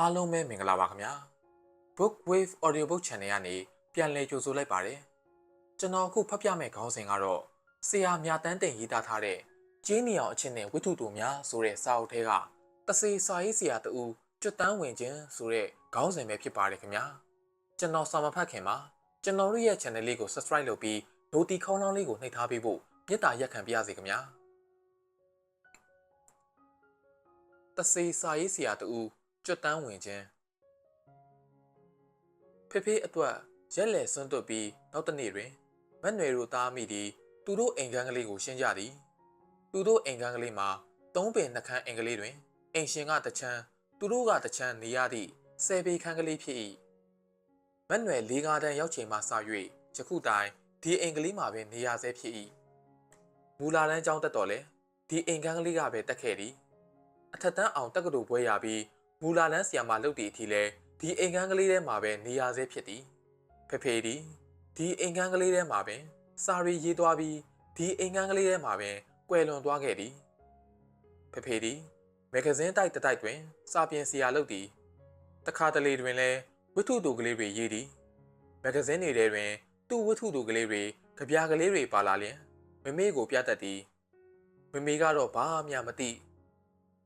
အားလုံးပဲမင်္ဂလာပါခင်ဗျာ Book Wave Audiobook Channel ကနေပြန်လည်ကြိုဆိုလိုက်ပါတယ်ကျွန်တော်အခုဖတ်ပြမယ့်ခေါင်းစဉ်ကတော့ဆရာမြတန်းတင်ရေးသားထားတဲ့ကျင်းနီအောင်အချင်းနဲ့ဝိထုတူများဆိုတဲ့စာအုပ်ထဲကတစေစာရေးဆရာတူကျွတ်တန်းဝင်ခြင်းဆိုတဲ့ခေါင်းစဉ်ပဲဖြစ်ပါတယ်ခင်ဗျာကျွန်တော်စာမဖတ်ခင်မှာကျွန်တော်တို့ရဲ့ channel လေးကို subscribe လုပ်ပြီး notification ခေါင်းလောင်းလေးကိုနှိပ်ထားပေးဖို့မေတ္တာရက်ခံပါရစေခင်ဗျာတစေစာရေးဆရာတူ ကျွတ်တန်းဝင်ခြင်းဖေဖေအတွက်ရက်လက်ဆွန့်တွတ်ပြီးနောက်တစ်နေ့တွင်မက်နွယ်တို့သားမိသည်သူတို့အိမ်ကန်းကလေးကိုရှင်းကြသည်သူတို့အိမ်ကန်းကလေးမှာသုံးပင်နှခမ်းအိမ်ကလေးတွင်အိမ်ရှင်ကတချမ်းသူတို့ကတချမ်းနေရသည့်ဆယ်ပေခန်းကလေးဖြစ်၏မက်နွယ်လေးကားတန်းရောက်ချိန်မှစ၍ယခုတိုင်ဒီအိမ်ကလေးမှာပင်နေရဆဲဖြစ်၏မူလာတန်းကျောင်းတက်တော်လဲဒီအိမ်ကန်းကလေးကပဲတက်ခဲ့သည်အထက်တန်းအောင်တက္ကသိုလ်ဘွဲရပြီး မူလာလန်းဆီယာမလုပ်သည့်အထိလဲဒီအိမ်ကန်းကလေးထဲမှာပဲနေရဆဲဖြစ်သည်ဖေဖေဒီဒီအိမ်ကန်းကလေးထဲမှာပင်စာရီရေးသွားပြီးဒီအိမ်ကန်းကလေးထဲမှာပင်ကွယ်လွန်သွားခဲ့သည်ဖေဖေဒီမဂဇင်းတိုက်တစ်တိုက်တွင် စာပြင်ဆရာလုပ်သည်တခါတလေတွင်လဲဝတ္ထုတူကလေးတွေရေးသည်မဂဇင်းတွေထဲတွင် သူ့ဝတ္ထုတူကလေးတွေကြပြကလေးတွေပါလာလျင်မမေကိုပြတတ်သည်မမေကတော့ဘာမှမသိ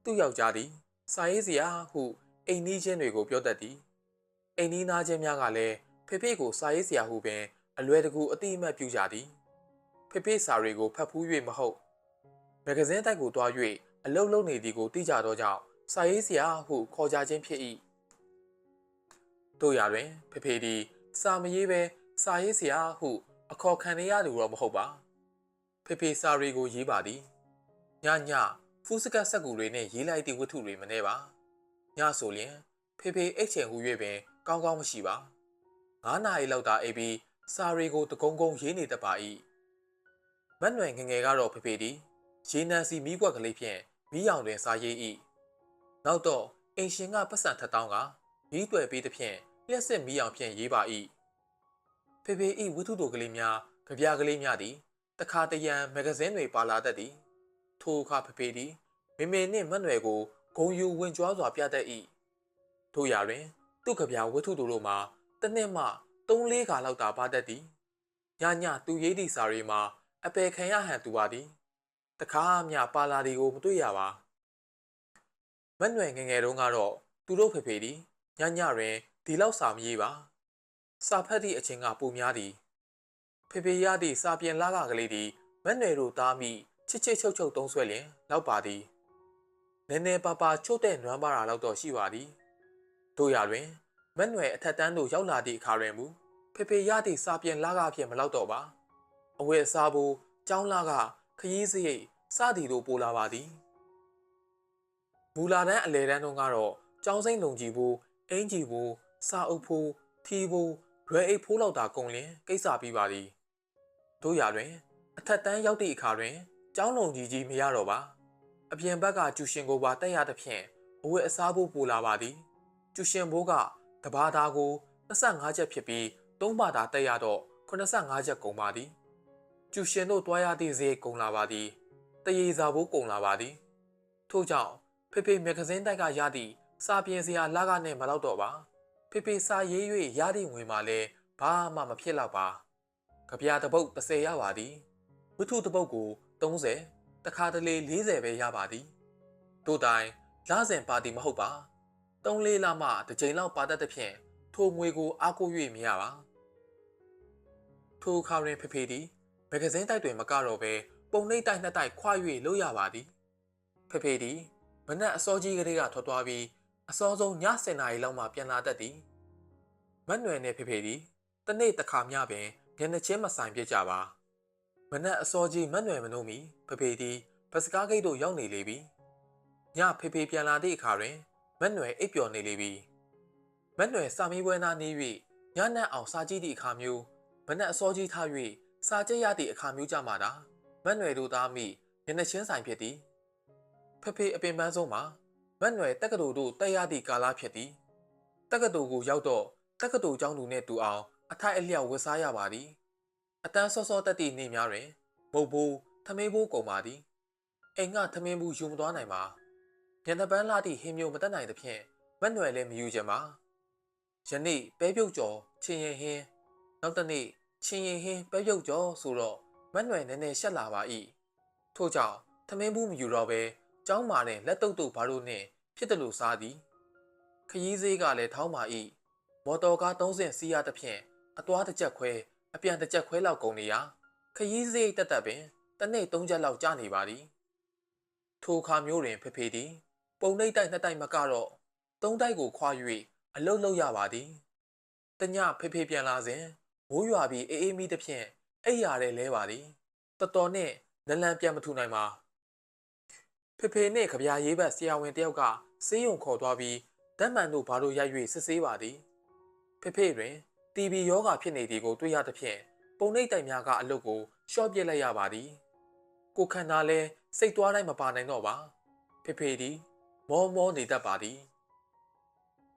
သူ့ယောက်ျားသည် စာရေးစရာဟုအိမ်နီးချင်းတွေကိုပြောတတ်သည်အိမ်နီးနားချင်းများကလည်းဖေဖေကိုစာရေးစရာဟုပင်အလွယ်တကူအတိအမှတ်ပြုကြသည်ဖေဖေစာတွေကိုဖတ်ဖူး၍မဟုတ်မဂဇင်းတိုက်ကိုတွား၍အလုတ်လုံးနေသည်ကိုသိကြသောကြောင့်စာရေးစရာဟုခေါ်ကြခြင်းဖြစ်၏တို့ရတွင်ဖေဖေသည်စာမရေးပဲစာရေးစရာဟု အခေါ်ခံရသူတော့မဟုတ်ပါဖေဖေစာတွေကိုရေးပါသည်ညည ဖူးစကတ်ဆက်ကူတွေနဲ့ရေးလိုက်သည့်ဝတ္ထုတွေမနေပါညဆိုလျင်ဖေဖေအိတ်ချင်ဟူ၍ပင်ကောင်းကောင်းမရှိပါ9နာရီလောက်သာအိပ်ပြီးစာတွေကိုတကုံကုံရေးနေတတ်ပါ၏မတ်နွယ်ငငယ်ကတော့ဖေဖေသည်ရေနံစီမီးကွက်ကလေးဖြင့်မီးရောင်တွင်စာရေး၏နောက်တော့အိမ်ရှင်ကပတ်စံထက်တောင်းကမီးတွေ့ပြီးသဖြင့်လျှက်စစ်မီးရောင်ဖြင့်ရေးပါ၏ဖေဖေ၏ဝတ္ထုတို့ကလေးများကြပြကလေးများသည်တခါတရံမဂဇင်းတွေပါလာတတ်သည် ထိုအခါဖေဖေသည်မေမေနှင့်မတ်နွယ်ကိုဂုံယူဝင်ကြွားစွာပြတတ်၏ထို့ရာတွင်သူ့ကြပြဝတ္ထုတို့မှာတစ်နှစ်မှ3-4ခါလောက်သာပါတတ်သည်ညညသူရေးသည့်စာတွေမှာအပေခံရဟန်သူပါသည်တခါမှပါလာသည်ကိုမတွေ့ရပါမတ်နွယ်ငယ်ငယ်တုန်းကတော့သူတို့ဖေဖေသည်ညညတွင်ဒီလောက်စာမရေးပါစာဖတ်သည့်အချိန်ကပိုများသည်ဖေဖေရသည့်စာပြင်လာကကလေးသည်မတ်နွယ်တို့သားမိ ချစ်ချစ်ချုပ်ချုပ်သုံးဆွဲလျင်လောက်ပါသည်နည်းနည်းပါးပါးချုပ်တဲ့နွမ်းပါတာလောက်တော့ရှိပါသည်တို့ရတွင်မက်နွယ်အထက်တန်းသို့ရောက်လာသည့်အခါတွင်မူဖေဖေရသည့်စာပြင်လာကဖြင့်မလောက်တော့ပါအဝယ်စားဖို့ကျောင်းလာကခရီးစရိတ်စသည်တို့ပို့လာပါသည်မူလာတန်းအလဲတန်းတို့ကတော့ကျောင်းစိမ့်လုံကြီးဖို့အင်ကြီးဖို့စာအုပ်ဖို့ထီဖို့ရွယ်အိတ်ဖိုးလောက်သာကုန်လင်ကိစ္စပြီးပါသည်တို့ရတွင်အထက်တန်းရောက်သည့်အခါတွင် ကျောင်းလုံကြီးကြီးမရတော့ပါအပြင်ဘက်ကကျူရှင်ကိုပါတက်ရသဖြင့်အဝတ်အစားဖို့ပို့လာပါသည်ကျူရှင်ဘိုးကတဘာသားကို25ချက်ဖြစ်ပြီး3ဘာသာတက်ရတော့85ချက်ကုန်ပါသည်ကျူရှင်တို့တွားရသည့်ဈေးကုန်လာပါသည်တရေစာဘိုးကုန်လာပါသည်ထို့ကြောင့်ဖေဖေမဂဇင်းတိုက်ကရသည့်စာပြင်စရာလာကနဲ့မလောက်တော့ပါဖေဖေစာရေး၍ရသည့်ငွေမှလည်းဘာမှမဖြစ်တော့ပါကြပြတပုတ်30ရပါသည်ဝတ္ထုတပုတ်ကို 30တခါတလေ40ပဲရပါသည်တို့တိုင်လစဉ်ပါသည်မဟုတ်ပါ3လေးလမှတစ်ကြိမ်လောက်ပါတတ်သဖြင့်ထိုငွေကိုအားကိုး၍မရပါထိုခါရင်ဖေဖေသည်မဂဇင်းတိုက်တွင်မကတော့ဘဲပုံနှိပ်တိုက်နှစ်တိုက်ခွာ၍လို့ရပါသည်ဖေဖေသည်မနက်အစောကြီးကလေးကထွက်သွားပြီးအစောဆုံးည7:00နာရီလောက်မှပြန်လာတတ်သည်မတ်နွယ်နှင့်ဖေဖေသည်တနေ့တစ်ခါမျှပင်မျက်နှာချင်းမဆိုင်ပြကြပါ မနက်အစောကြီးမတ်နွယ်မနှုံးမီဖေဖေသည်ဘတ်စကားဂိတ်သို့ရောက်နေလေပြီညဖေဖေပြန်လာသည့်အခါတွင်မက်နွယ်အိပ်ပျော်နေလေပြီမက်နွယ်စာမေးပွဲနာနေ၍ညနက်အောင်စာကြည့်သည့်အခါမျိုးမနက်အစောကြီးထား၍စာကြည့်ရသည့်အခါမျိုးကြမှာတာမက်နွယ်တို့သားမိမျက်နှာချင်းဆိုင်ဖြစ်သည်ဖဖေအပင်ပန်းဆုံးမှာမက်နွယ်တက္ကသိုလ်တို့တက်ရသည့်ကာလဖြစ်သည်တက္ကသိုလ်ကိုရောက်တော့တက္ကသိုလ်ကျောင်းသူနှင့်တူအောင်အထိုက်အလျောက်ဝတ်စားရပါသည် အတန်းစောစောတက်သည့်နေ့များတွင်မုတ်ဘူးထမင်းဘူးကုန်ပါသည်အိမ်ကထမင်းဘူးယူမသွားနိုင်ပါညနေပန်းလာသည့်ဟင်းမျိုးမတက်နိုင်သဖြင့်မက်နွယ်လည်းမယူချင်ပါယနေ့ပဲပြုတ်ကျော်ချင်းရင်ဟင်းနောက်တစ်နေ့ချင်းရင်ဟင်းပဲပြုတ်ကျော်ဆိုတော့မက်နွယ်နည်းနည်းရှက်လာပါ၏ထို့ကြောင့်သမင်းဘူးမယူတော့ပဲကျောင်းမာတဲ့လက်တုပ်တုပ်ဘာလို့နဲ့ဖြစ်တယ်လို့စားသည်ခရီးစေးကလည်းထောင်းပါ၏မော်တော်ကား၃ဆင့်စီးရသဖြင့်အသွားတစ်ချက်ခွဲ အပြန်တစ်ချက်ခွဲလောက်ကုန်နေရာခရီးစေးတက်တက်ပင်တစ်နေ့၃ချက်လောက်ကြာနေပါသည်ထိုအခါမျိုးတွင် ဖေဖေသည် ပုံနှိပ်တိုက်နှစ်တိုက်မကတော့သုံးတိုက်ကိုခွာ၍အလုတ်လုတ်ရပါသည်တညဖေဖေပြန်လာစဉ်မိုးရွာပြီးအေးအေးမီသဖြင့်အိပ်ရတဲ့လဲပါသည်တော်တော်နဲ့နလန်ပြန်မထူနိုင်ပါဖေဖေနှင့်ကြပြာရေးဘက်ဆရာဝန်တယောက်ကစေးရုံခေါ်သွားပြီးဓာတ်မှန်တို့ဘာလို့ရိုက်၍စစ်ဆေးပါသည်ဖေဖေတွင် တီဘီယောဂါဖြစ်နေသည်ကိုတွေ့ရသဖြင့်ပုံနှိပ်တိုက်များကအလုတ်ကိုရှော့ပစ်လိုက်ရပါသည်ကိုခန္ဓာလဲစိတ်သွားတိုင်းမပါနိုင်တော့ပါဖေဖေသည်မောမောနေတတ်ပါသည်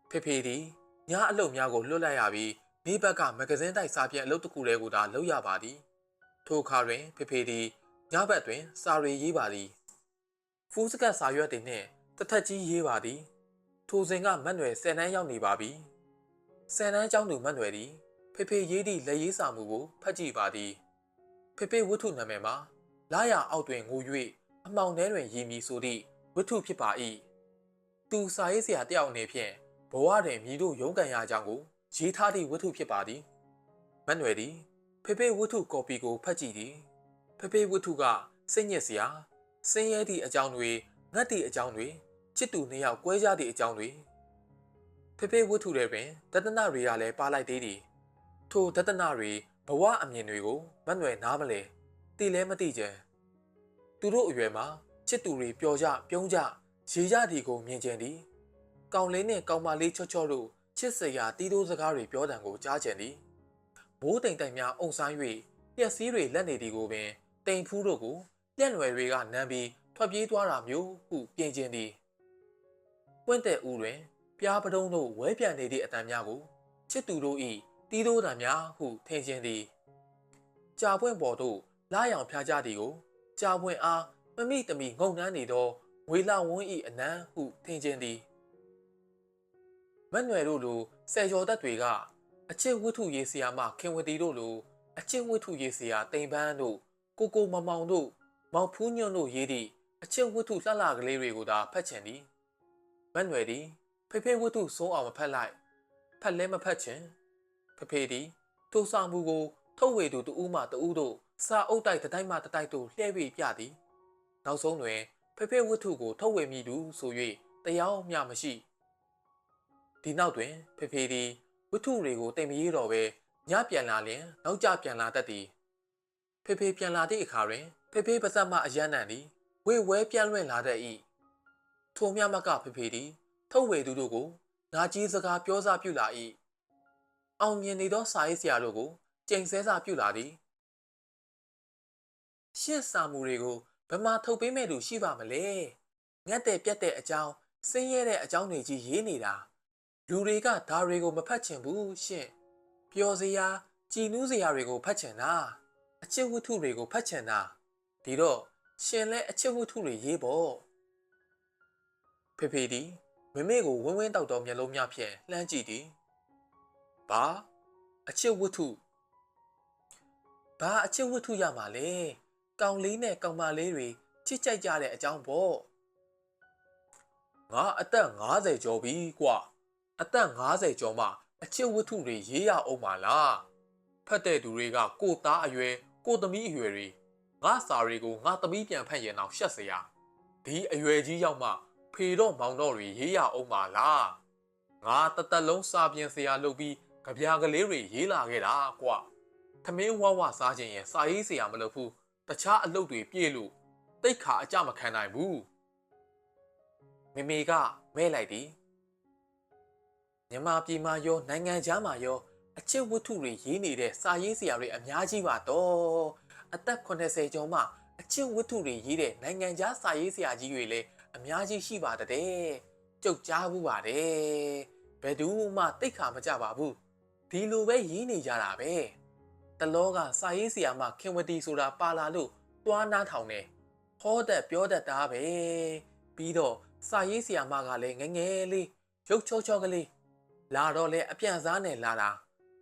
ဖေဖေသည်ညအလုပ်များကိုလွတ်လိုက်ရပြီးမိဘက်ကမဂဇင်းတိုက်စာပြန်အလုပ်တစ်ခုတည်းကိုသာလုပ်ရပါသည်ထိုအခါတွင်ဖေဖေသည်ညဘက်တွင် စာရီရေးပါသည်ဖူးစကတ်စာရွက်တွေနှင့်တထက်ကြီးရေးပါသည်ထိုစဉ်ကမတ်နွယ်10တန်းရောက်နေပါပြီ 10တန်းကျောင်းသူမတ်နွယ်သည်ဖေဖေရေးသည့်လက်ရေးစာမှုကိုဖတ်ကြည့်ပါသည်ဖေဖေဝတ္ထုနာမည်မှာလာရအောက်တွင်ငို၍အမောင်ထဲတွင်ရည်မည်ဆိုသည့်ဝတ္ထုဖြစ်ပါ၏သူစာရေးဆရာတယောက်အနေဖြင့်ဘဝတွင်မြည်တို့ရုန်းကန်ရကြောင်းကိုရေးထားသည့်ဝတ္ထုဖြစ်ပါသည်မတ်နွယ်သည်ဖေဖေဝတ္ထုကော်ပီကိုဖတ်ကြည့်သည်ဖေဖေဝတ္ထုကစိတ်ညစ်စရာဆင်းရဲသည့်အကြောင်းတွေငတ်သည့်အကြောင်းတွေချစ်သူနှစ်ယောက်ကွဲကြသည့်အကြောင်းတွေ ဖေဖေဝတ္ထုထဲတွင်တဒနာတွေကလည်းပါလိုက်သေးသည်ထိုတဒနာတွေဘဝအမြင်တွေကိုမတ်နွယ်နားမလဲသိလဲမသိကြသူတို့အရွယ်မှာချစ်သူတွေပျော်ကြပြုံးကြရေကြသည်ကိုမြင်ကြသည်ကောင်လေးနဲ့ကောင်မလေးချော့ချော့တို့ချစ်စရာတီးတိုးစကားတွေပြောတံကိုကြားကြသည်မိုးတိမ်တိုင်များအုံဆိုင်၍ပျက်စီးတွေလက်နေသည်ကိုပင်တိမ်ဖူးတို့ကိုလက်လွယ်တွေကနမ်းပြီးထွက်ပြေးသွားတာမျိုးဟုပြင်ကျင်သည်ပွင့်တဲ့ဦးတွင် ပြားပတုံးတို့ဝဲပြန်နေသည့်အတန်များကိုချစ်သူတို့၏တီးတိုးတံများဟုထင်ရှင်သည်ကြာပွင့်ပေါ်သို့လာရောင်ဖျားကြသည်ကိုကြာပွင့်အားမမိတမီငုံနှမ်းနေသောငွေလာဝန်းဤအနံဟုထင်ခြင်းသည်မတ်နွယ်တို့လိုဆယ်ကျော်သက်တွေကအချစ်ဝတ္ထုရေးဆရာမခင်ဝတီတို့လိုအချစ်ဝတ္ထုရေးဆရာတိမ်ပန်းတို့ကိုကိုမမောင်တို့မောင်ဖူးညွန့်တို့ရေးသည့်အချစ်ဝတ္ထုလှလှကလေးတွေကိုသာဖတ်ချင်သည်မတ်နွယ်သည် ဖေဖေဝတ္ထုစိုးအောင်မဖတ်လိုက်ဖတ်လဲမဖတ်ချင်ဖေဖေသည်ထိုစာမှုကို ထုတ်ဝေသူတူးမှတူးတို့စာအုပ်တိုက်တစ်တိုက်မှတစ်တိုက်တို့လှည့်ပြီးပြသည်နောက်ဆုံးတွင်ဖေဖေဝတ္ထုကို ထုတ်ဝေမိသူဆို၍တရားမျှမရှိဒီနောက်တွင်ဖေဖေသည်ဝတ္ထုတွေကိုတိမ်မရေးတော့ပဲညပြန်လာလျင်နောက်ကျပြန်လာတတ်သည်ဖေဖေပြန်လာသည့်အခါတွင်ဖေဖေပါဇက်မှအယမ်းနံသည်ဝေဝဲပြန်လွင့်လာတတ်၏ထိုမြမကဖေဖေသည် ထုတ်ဝေသူတို့ကိုနာကြီးစကားပြောစားပြုလာ၏အောင်မြင်နေသောစာရေးဆရာတို့ကိုကျိန်ဆဲစာပြုလာသည်ရှစ်စာမှုတွေကိုဘယ်မှာထုတ်ပေးမဲ့သူရှိပါမလဲငတ်တဲ့ပြက်တဲ့အကြောင်းဆင်းရဲတဲ့အကြောင်းတွေကြီးရေးနေတာလူတွေကဒါတွေကိုမဖတ်ချင်ဘူးရှင့်ပျော်စရာကြည်နူးစရာတွေကိုဖတ်ချင်တာအချစ်ဝတ္ထုတွေကိုဖတ်ချင်တာဒီတော့ရှင်လဲအချစ်ဝတ္ထုတွေရေးပေါ့ဖေဖေဒီ မမေကိုဝင်းဝင်းတောက်တော်မျက်လုံးများဖြင့်လှမ်းကြည့်သည်ဘာအချစ်ဝတ္ထုဘာအချစ်ဝတ္ထုရမှာလဲကောင်လေးနဲ့ကောင်မလေးတွေချစ်ကြိုက်ကြတဲ့အကြောင်းပေါ့ငါအသက်50ကျော်ပြီကွာအသက်50ကျော်မှအချစ်ဝတ္ထုတွေရေးရအောင်ပါလားဖတ်တဲ့သူတွေကကိုသားအရွယ်ကိုသမီးအရွယ်တွေငါစာတွေကိုငါသမီးပြန်ဖတ်ရင်တော့ရှက်စရာဒီအရွယ်ကြီးရောက်မှ ဖေတော့မောင်တော့တွေရေးရအောင်ပါလားငါတသက်လုံးစာပြင်ဆရာလုပ်ပြီးကြပြာကလေးတွေရေးလာခဲ့တာကွာသမင်းဝဝစားခြင်းရင်စာရေးဆရာမလုပ်ဘူးတခြားအလုပ်တွေပြည့်လို့တိတ်ခါအကြမခံနိုင်ဘူးမေမေကမဲလိုက်သည်မြန်မာပြည်မှာရောနိုင်ငံခြားမှာရောအချစ်ဝတ္ထုတွေရေးနေတဲ့စာရေးဆရာတွေအများကြီးပါတော့အသက်80ကျော်မှအချစ်ဝတ္ထုတွေရေးတဲ့နိုင်ငံခြားစာရေးဆရာကြီးတွေလည်း အများကြီးရှိပါတဲ့ကြုတ်ကြားဘူးပါတယ်ဘယ်သူမှတိတ်ခါမကြပါဘူးဒီလိုပဲရေးနေကြတာပဲတလောကစာရေးဆရာမခင်ဝတီဆိုတာပါလာလို့တွားနားထောင်တယ်ဟောတတ်ပြောတတ်တာပဲပြီးတော့စာရေးဆရာမကလည်းငငယ်လေးရုပ်ချောချောကလေးလာတော့လဲအပြန်စားနဲ့လာတာ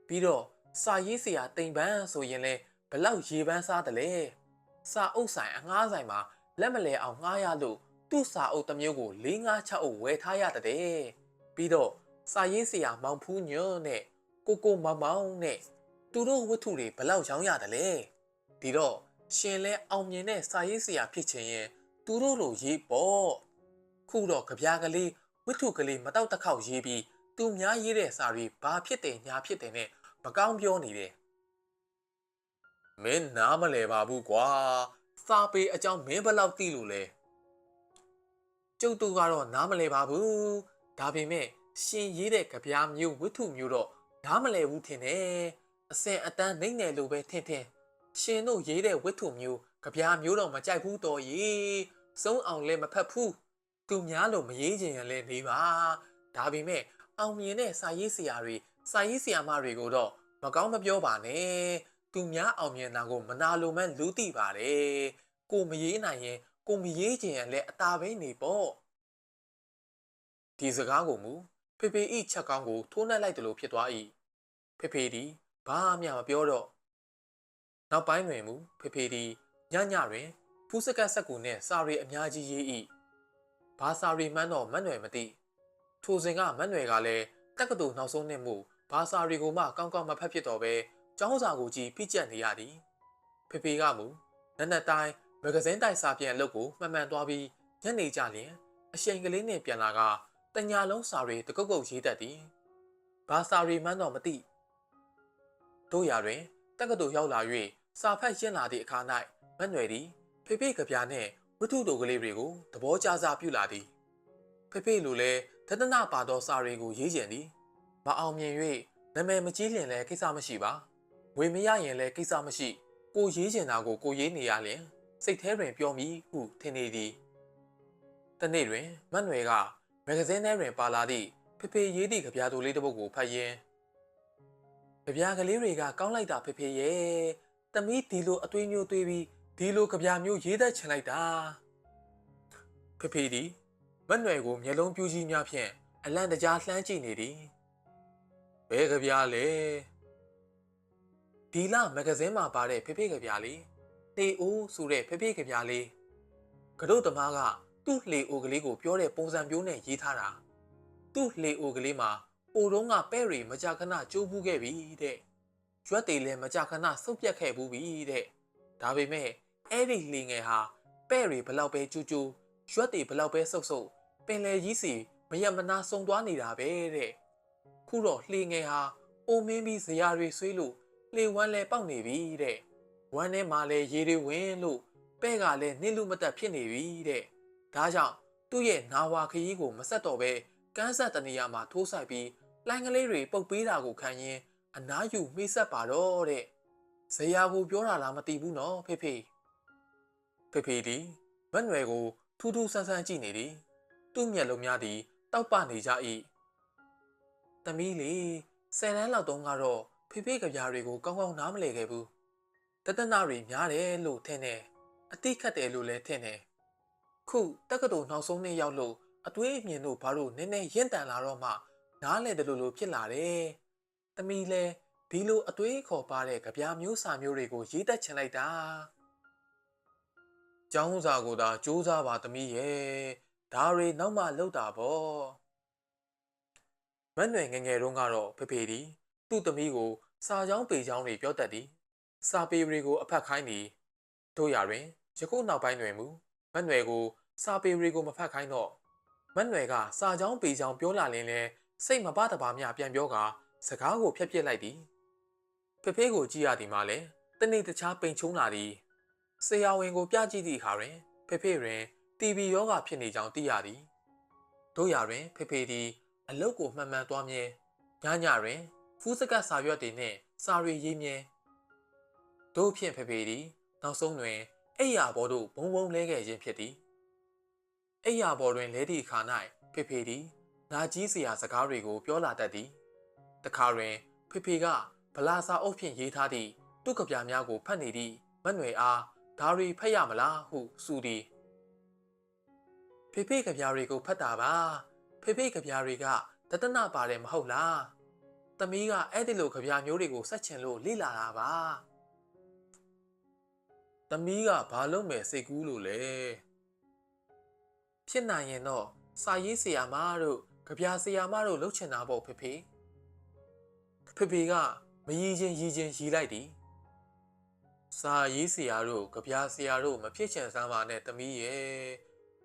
ပြီးတော့စာရေးဆရာတိမ်ပန်းဆိုရင်လဲဘလောက်ရေပန်းစားတယ်လဲစာအုပ်ဆိုင်အငှားဆိုင်မှာလက်မလဲအောင်ငှားရလို့ သူ့စာအုပ်တစ်မျိုးကို၄၅၆အုပ်ဝယ်ထားရတဲ့ပြီးတော့စာရေးဆရာမောင်ဖူးညွန်းနဲ့ကိုကိုမောင်မောင်နဲ့သူတို့ဝတ္ထုတွေဘလောက်ရောင်းရတယ်လဲဒီတော့ရှင်လဲအောင်မြင်တဲ့စာရေးဆရာဖြစ်ချင်ရင်သူတို့လိုရေးပေါ့ခုတော့ကြပြားကလေးဝတ္ထုကလေးမတောက်တစ်ခေါက်ရေးပြီးသူများရေးတဲ့စာတွေဘာဖြစ်တယ်ညာဖြစ်တယ်နဲ့မကောင်းပြောနေတယ်မင်းနားမလဲပါဘူးကွာစာပေအကြောင်းမင်းဘယ်လောက်သိလို့လဲ ကျုပ်တို့ကတော့နားမလဲပါဘူးဒါပေမဲ့ရှင်ရေးတဲ့ကြပြားမျိုးဝတ္ထုမျိုးတော့နားမလဲဘူးထင်တယ်အစင်အတန်းနှိမ့်နယ်လို့ပဲထင်ထင်ရှင်တို့ရေးတဲ့ဝတ္ထုမျိုးကြပြားမျိုးတော့မကြိုက်ဘူးတော်ကြီးစုံအောင်လည်းမဖတ်ဘူးသူများလို့မရေးချင်ရင်လည်းနေပါဒါပေမဲ့အောင်မြင်တဲ့စာရေးဆရာတွေစာရေးဆရာမတွေကိုတော့မကောင်းမပြောပါနဲ့သူများအောင်မြင်တာကိုမနာလိုမှန်းလူသိပါတယ်ကိုမရေးနိုင်ရင် ကိုမရေးချင်ရင်လည်းအသာပဲနေပေါ့ဒီစကားကိုမူဖေဖေဤချက်ကောင်းကိုထိုးနှက်လိုက်တယ်လို့ဖြစ်သွား၏ဖေဖေဒီဘာမှမပြောတော့နောက်ပိုင်းတွင်မူဖေဖေဒီညညတွင်ဖူးစကတ်ဆက်ကူနှင့်စာရီအများကြီးရေး၏ဘာစာရီမှန်းတော့မတ်နွယ်မသိထိုစဉ်ကမတ်နွယ်ကလည်းတက္ကသိုလ်နောက်ဆုံးနှစ်မှုဘာစာရီကိုမှကောင်းကောင်းမဖတ်ဖြစ်တော့ပဲကျောင်းစာကိုကြည့်ဖိကျက်နေရသည်ဖေဖေကမူနက်နက်တိုင်း မဂဇင်းတိုက်စာပြန်အလုပ်ကိုမှန်မှန်သွားပြီးညနေကြလျင်အရှိန်ကလေးနဲ့ပြန်လာကတညာလုံးစာရီတကုတ်ကုတ်ရေးတတ်သည်ဘာစာရီမှန်းတော့မသိတို့ရတွင်တက္ကသိုလ်ရောက်လာ၍စာဖတ်ရှင်းလာသည့်အခါ၌မတ်နွယ်သည်ဖေဖေကပြားနှင့်ဝတ္ထုတို့ကလေးတွေကိုသဘောကျစာပြုလာသည်ဖေဖေလိုလဲသဒ္ဒနာပါသောစာရီကိုရေးကျင်သည်မအောင်မြင်၍နာမည်မကြီးလျင်လည်းကိစ္စမရှိပါဝေမရရင်လည်းကိစ္စမရှိကိုရေးကျင်တာကိုကိုရေးနေရလျင် စိတ်ထဲတွင်ပြောမိဟုထင်နေသည်တနေ့တွင်မတ်နွယ်ကမဂဇင်းထဲတွင်ပါလာသည့်ဖေဖေရေးသည့်ကြပြာတူလေးတစ်ပုဒ်ကိုဖတ်ရင်းကြပြာကလေးတွေကကောင်းလိုက်တာဖေဖေရဲ့တမီးဒီလိုအသွေးမျိုးသွေးပြီးဒီလိုကြပြာမျိုးရေးတတ်ချင်လိုက်တာဖေဖေဒီမတ်နွယ်ကိုမျက်လုံးပြူးကြီးများဖြင့်အလန့်တကြားလှမ်းကြည့်နေသည်ဘဲကြပြာလဲဒီလမဂဇင်းမှာပါတဲ့ဖေဖေကြပြာလေး လေအိုးဆိုတဲ့ဖေဖေကြပြာလေးကတို့သမားကသူ့လေအိုကလေးကိုပြောတဲ့ပုံစံမျိုးနဲ့ရေးထားတာသူ့လေအိုကလေးမှာအိုတုံးကပဲ့ရီမကြခဏကျိုးဘူးခဲ့ပြီတဲ့ရွက်တွေလည်းမကြခဏဆုပ်ပြက်ခဲ့ဘူးပြီတဲ့ဒါပေမဲ့အဲ့ဒီလေငယ်ဟာပဲ့ရီဘလောက်ပဲကျူးကျူးရွက်တွေဘလောက်ပဲဆုပ်ဆုပ်ပင်လယ်ကြီးစီမရမနာဆုံသွားနေတာပဲတဲ့ခုတော့လှေငယ်ဟာအိုမင်းပြီးဇရာတွေဆွေးလို့လှေဝမ်းလဲပေါက်နေပြီတဲ့ ဝမ်းထဲမှာလဲရေတွေဝင်လို့ပဲ့ကလည်းနှင်းလူမတက်ဖြစ်နေပြီတဲ့ဒါကြောင့်သူ့ရဲ့နာဝါခရီးကိုမဆက်တော့ပဲကန်းဆက်တနေရာမှာထိုးဆိုင်ပြီးလိုင်းကလေးတွေပုတ်ပေးတာကိုခံရင်အနားယူမိဆက်ပါတော့တဲ့ဇရာကိုပြောတာလားမသိဘူးနော်ဖေဖေဖေဖေဒီမက်နွယ်ကိုထူးထူးဆန်းဆန်းကြည့်နေသည်သူ့မျက်လုံးများသည်တောက်ပနေကြ၏သမီးလေးဆယ်တန်းလောက်တုန်းကတော့ဖေဖေကြပြားတွေကိုကောင်းကောင်းနားမလည်ခဲ့ဘူး တသနာတွေများတယ်လို့ထင်တယ်အတိခတ်တယ်လို့လည်းထင်တယ်ခုတက္ကသိုလ်နောက်ဆုံးနှစ်ရောက်လို့အတွေးအမြင်တို့ဘာလို့နည်းနည်းရင့်တန်လာတော့မှနားလဲတယ်လို့လို့ဖြစ်လာတယ်။သမီးလဲဒီလိုအတွေးခေါ်ပါတဲ့ကြပြားမျိုးစာမျိုးတွေကိုရေးတတ်ချင်လိုက်တာ။ကျောင်းစာကိုသာစူးစမ်းပါသမီးရဲ့။ဒါတွေနောက်မှလောက်တာပေါ့။မတ်နွယ်ငယ်ငယ်တုန်းကတော့ဖေဖေဒီသူ့သမီးကိုစာချောင်းပေချောင်းတွေပြောတတ်သည်။ စာပေတွေကိုအဖတ်ခိုင်းသည်။တို့ရတွင်ယခုနောက်ပိုင်းတွင်မူမတ်နွယ်ကိုစာပေတွေကိုမဖတ်ခိုင်းတော့မတ်နွယ်ကစာချောင်းပေချောင်းပြောလာရင်လဲစိတ်မပတပါမျှပြန်ပြောကစကားကိုဖျက်ပစ်လိုက်သည်ဖေဖေကိုကြည့်ရသည်မှလည်းတနေ့တခြားပိန်ချုံလာသည်ဆရာဝန်ကိုပြကြည့်သည့်အခါတွင်ဖေဖေတွင်တီဘီယောဂဖြစ်နေကြောင်းသိရသည်တို့ရတွင်ဖေဖေသည်အလုတ်ကိုမှန်မှန်သွားမြဲညညတွင်ဖူးစကတ်စာရွက်တွေနှင့်စာရီရေးမြဲ တို့ဖြင့်ဖေဖေသည်နောက်ဆုံးတွင်အိယာဘော်တို့ဘုံဘုံလဲခဲ့ခြင်းဖြစ်သည်အိယာဘော်တွင်လဲသည့်အခါ၌ဖေဖေသည်နာကြီးစရာစကားတွေကိုပြောလာတတ်သည်တခါတွင်ဖေဖေကဗလာစာအုပ်ဖြင့်ရေးထားသည့်သူ့ကပြားများကိုဖတ်နေသည့်မတ်နွယ်အားဒါရီဖတ်ရမလားဟုဆိုသည်ဖေဖေကပြားတွေကိုဖတ်တာပါဖေဖေကပြားတွေကတတနာပါတယ်မဟုတ်လားသမီးကအဲ့ဒီလိုကြပြမျိုးတွေကိုဆက်ချင်လို့လိလာတာပါ သမီးကဘာလုပ်မယ်စိတ်ကူးလို့လဲဖြစ်နိုင်ရင်တော့စာရေးဆရာမတို့ကြပြဆရာမတို့လှုပ်ချင်တာပေါ့ဖေဖေဖေဖေကမရည်ချင်းရည်ချင်းရည်လိုက်သည်စာရေးဆရာတို့ကြပြဆရာတို့မဖြစ်ချင်စမ်းပါနဲ့သမီးရဲ့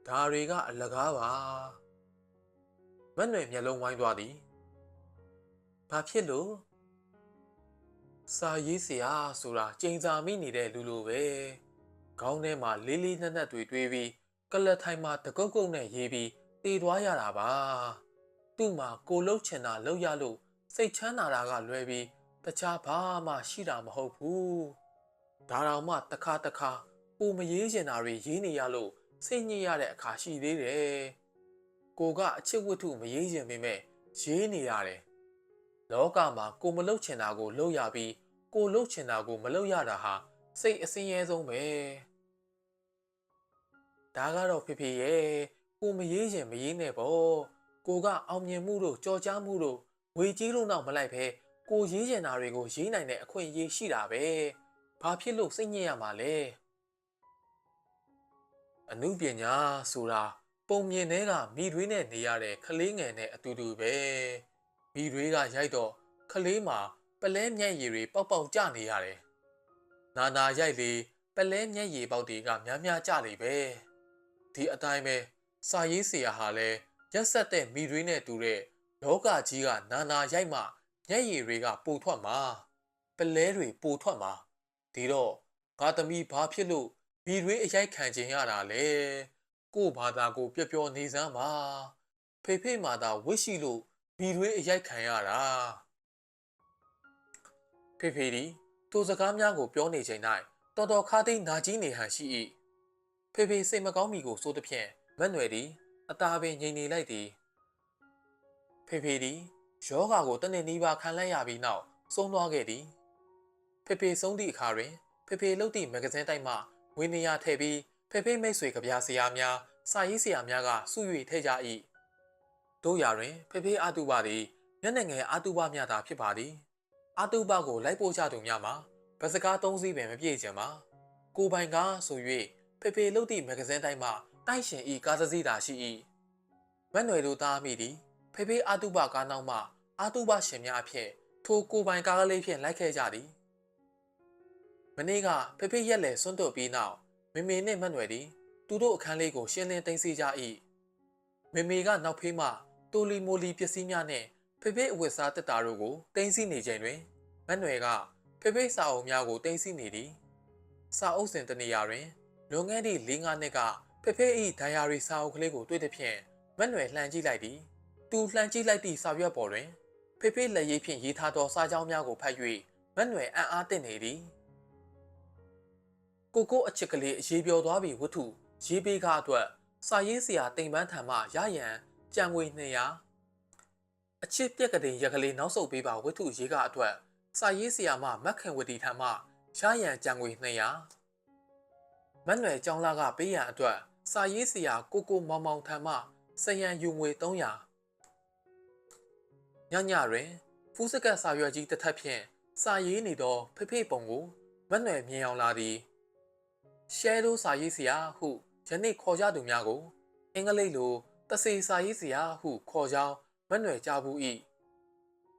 ဒါတွေကအလကားပါမနှွယ်မျက်လုံးဝိုင်းသွားသည်ဘာဖြစ်လို့ စာရေးဆရာဆိုတာကျိန်စာမိနေတဲ့လူလိုပဲခေါင်းထဲမှာလေးလေးနက်နက်တွေတွေးပြီးကလတ်ထိုင်မှာတကုတ်ကုတ်နဲ့ရေးပြီးတည်သွားရတာပါသူ့မှာကိုလှုပ်ချင်တာလှုပ်ရလို့စိတ်ချမ်းသာတာကလွဲပြီးတခြားဘာမှရှိတာမဟုတ်ဘူးဒါတောင်မှတစ်ခါတစ်ခါကိုမရေးချင်တာတွေရေးနေရလို့စိတ်ညစ်ရတဲ့အခါရှိသေးတယ်ကိုကအချစ်ဝတ္ထုမရေးချင်ပေမဲ့ရေးနေရတယ် လောကမှာကိုမလှုပ်ချင်တာကိုလှုပ်ရပြီးကိုလှုပ်ချင်တာကိုမလှုပ်ရတာဟာစိတ်အစင်းရဲဆုံးပဲဒါကတော့ဖေဖေရဲ့ကိုမရေးရင်မရေးနဲ့ပေါ့ကိုကအောင်မြင်မှုတို့ကြော်ကြားမှုတို့ငွေကြီးတို့နောက်မလိုက်ပဲကိုရေးချင်တာတွေကိုရေးနိုင်တဲ့အခွင့်အရေးရှိတာပဲဘာဖြစ်လို့စိတ်ညစ်ရမှာလဲအမှုပညာဆိုတာပုံမြင်တဲ့ကမိတွေးနဲ့နေရတဲ့ကလေးငယ်နဲ့အတူတူပဲ မိတွေကရိုက်တော့ကလေးမှာပလဲမျက်ရည်တွေပေါက်ပေါက်ကျနေရတယ်နာနာရိုက်လေပလဲမျက်ရည်ပေါက်တွေကများများကျနေပဲဒီအတိုင်းပဲစာရေးဆရာဟာလဲရက်ဆက်တဲ့မိတွေးနဲ့တူတဲ့လောကကြီးကနာနာရိုက်မှမျက်ရည်တွေကပိုထွက်မှာပလဲတွေပိုထွက်မှာဒီတော့ငါသမီးဘာဖြစ်လို့မိတွေးအရိုက်ခံခြင်းရတာလဲကို့ဘာသာကိုပျော်ပျော်နေစမ်းပါဖေဖေမာသာဝစ်ရှိလို့ မိတွေးအရိုက်ခံရတာဖေဖေဒီသူစကားများကိုပြောနေချိန်၌တော်တော်ခါသိန်းနာကြီးနေဟန်ရှိ၏ဖေဖေစိတ်မကောင်းမီကိုစိုးသဖြင့်မက်နွယ်သည်အသာပင်ငြိမ်နေလိုက်သည်ဖေဖေသည်ယောဂါကိုတနေ့နီးပါးခံလိုက်ရပြီးနောက်ဆုံးသွားခဲ့သည်ဖေဖေဆုံးသည့်အခါတွင်ဖေဖေလှုပ်သည့်မဂဇင်းတိုက်မှဝင်းနေရထည့်ပြီးဖေဖေမိတ်ဆွေကြပြဆရာများစာရေးဆရာများကစု၍ထည့်ကြ၏ တို့ရာတွင်ဖေဖေအာတုဘသည်မျက်နှာငယ်အာတုဘများသာဖြစ်ပါသည်အာတုဘကိုလိုက်ပို့ကြသူများမှာဗစကားသုံးစီးပင်မပြည့်ချင်ပါကိုပိုင်ကားဆို၍ဖေဖေလှုပ်သည့်မဂဇင်းတိုင်းမှတိုက်ရှင်ဤကားစည်းသာရှိ၏မက်နွယ်တို့သားမိသည်ဖေဖေအာတုဘကားနောက်မှအာတုဘရှင်များအဖြစ်ထိုကိုပိုင်ကားကလေးဖြင့်လိုက်ခဲ့ကြသည်မနေ့ကဖေဖေရက်လေစွန့်တုတ်ပြီးနောက်မေမေနှင့်မက်နွယ်သည်သူတို့အခန်းလေးကိုရှင်းလင်းသိမ်းဆည်းကြ၏မေမေကနောက်ဖေးမှ တိုလီမိုလီပစ္စည်းများနှင့်ဖေဖေအဝတ်စားတက်တာတို့ကိုတင်းစီနေချိန်တွင်မက်နွယ်ကဖေဖေစာအုပ်များကိုတင်းစီနေသည်စာအုပ်စဉ်တနေရာတွင်လွန်ခဲ့သည့်၄-၅နှစ်ကဖေဖေ၏ဒိုင်ယာရီစာအုပ်ကလေးကိုတွေ့သဖြင့်မက်နွယ်လှမ်းကြည့်လိုက်သည်သူလှမ်းကြည့်လိုက်သည့်စာရွက်ပေါ်တွင်ဖေဖေလက်ရေးဖြင့်ရေးထားသောစာကြောင်းများကိုဖတ်၍မက်နွယ်အံ့အားသင့်နေသည်ကိုကိုအချစ်ကလေးအရေးပြောသွားပြီးဝတ္ထုရေးပေးကားအတွက်စာရေးဆရာတိမ်ပန်းထံမှရရန် ကြံငွေ200အချစ်ပြက်ကတဲ့ရက်ကလေးနောက်ဆုတ်ပေးပါဝတ္ထုရေးကားအတွက်စာရေးဆရာမမက်ခင်ဝတီထံမှရရန်ကြံငွေ200မတ်နွယ်ကျောင်းလာကပေးရန်အတွက်စာရေးဆရာကိုကိုမောင်မောင်ထံမှစရန်ယူငွေ300ညညတွင်ဖူးစကတ်စာရွက်ကြီးတစ်ထပ်ဖြင့်စာရေးနေသောဖိဖိပုံကိုမတ်နွယ်မြင်အောင်လာသည်ရှဲတို့စာရေးဆရာဟုယနေ့ခေါ်ကြသူများကို အင်္ဂလိပ်လို တစေစာရေးဆရာဟုခေါ်ကြောင်းမတ်နွယ်ကြားဘူး၏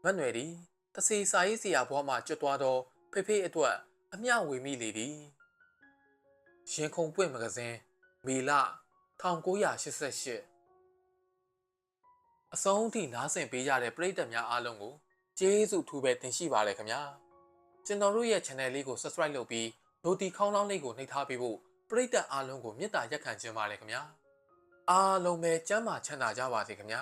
မတ်နွယ်သည်တစေစာရေးဆရာဘွားမှကျွတ်သွားသောဖေဖေအတွက်အမျှဝေမိလေသည်ရင်ခုန်ပွင့်မဂဇင်းမေလ1988အဆုံးထိနားဆင်ပေးကြတဲ့ပရိသတ်များအားလုံးကိုကျေးဇူးထူးပဲတင်ရှိပါရခင်ဗျာကျွန်တော်တို့ရဲ့ channel လေးကို subscribe လုပ်ပြီး notification ခေါင်းလောင်းလေးကိုနှိပ်ထားပေးဖို့ပရိသတ်အားလုံးကိုမေတ္တာရက်ခံခြင်းပါတယ်ခင်ဗျာ အားလုံးပဲကျမ်းမာချမ်းသာကြပါစေခင်ဗျာ